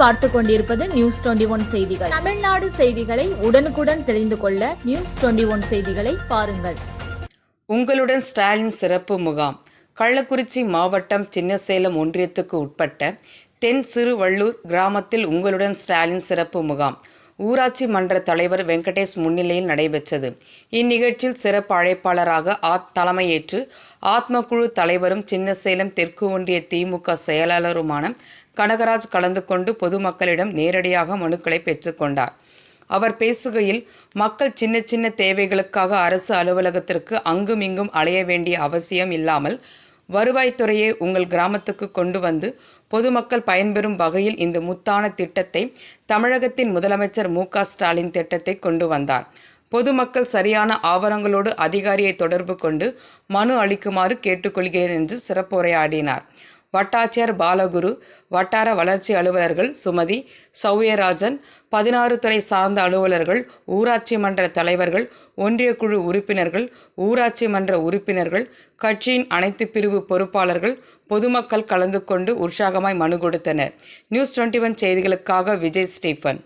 பார்த்து கொண்டிருப்பது news twenty one செய்திகள். தமிழ்நாடு செய்திகளை உடனுக்குடன் தெரிந்து கொள்ள நியூஸ் டுவெண்டி ஒன் செய்திகளை பாருங்கள். உங்களுடன் ஸ்டாலின் சிறப்பு முகாம். கள்ளக்குறிச்சி மாவட்டம் சின்னசேலம் ஒன்றியத்துக்கு உட்பட்ட தென் சிறுவள்ளூர் கிராமத்தில் உங்களுடன் ஸ்டாலின் சிறப்பு முகாம். ஊராட்சி மன்ற தலைவர் வெங்கடேஷ் முன்னிலையில் நடைபெற்றது. இந்நிகழ்ச்சியில் சிறப்பு அழைப்பாளராக ஆத் தலைமையேற்று ஆத்மக்குழு தலைவரும் சின்னசேலம் தெற்கு ஒன்றிய திமுக செயலாளருமான கனகராஜ் கலந்து கொண்டு பொதுமக்களிடம் நேரடியாக மனுக்களை பெற்றுக்கொண்டார் அவர் பேசுகையில் மக்கள் சின்ன சின்ன தேவைகளுக்காக அரசு அலுவலகத்திற்கு அங்குமிங்கும் அலைய வேண்டிய அவசியம் இல்லாமல் வருவாய்த்துறையை உங்கள் கிராமத்துக்கு கொண்டு வந்து பொதுமக்கள் பயன்பெறும் வகையில் இந்த முத்தான திட்டத்தை தமிழகத்தின் முதலமைச்சர் மு க ஸ்டாலின் திட்டத்தை கொண்டு வந்தார். பொதுமக்கள் சரியான ஆவணங்களோடு அதிகாரியை தொடர்பு கொண்டு மனு அளிக்குமாறு கேட்டுக்கொள்கிறேன் என்று சிறப்புரையாடினார். வட்டாட்சியர் பாலகுரு வட்டார வளர்ச்சி அலுவலர்கள் சுமதி சௌரியராஜன் பதினாறு துறை சார்ந்த அலுவலர்கள் ஊராட்சி மன்ற தலைவர்கள் ஒன்றிய குழு உறுப்பினர்கள் ஊராட்சி மன்ற உறுப்பினர்கள் கட்சியின் அனைத்து பிரிவு பொறுப்பாளர்கள் பொதுமக்கள் கலந்து கொண்டு உற்சாகமாய் மனு கொடுத்தனர். நியூஸ் டுவெண்ட்டி ஒன் செய்திகளுக்காக விஜய் ஸ்டீஃபன்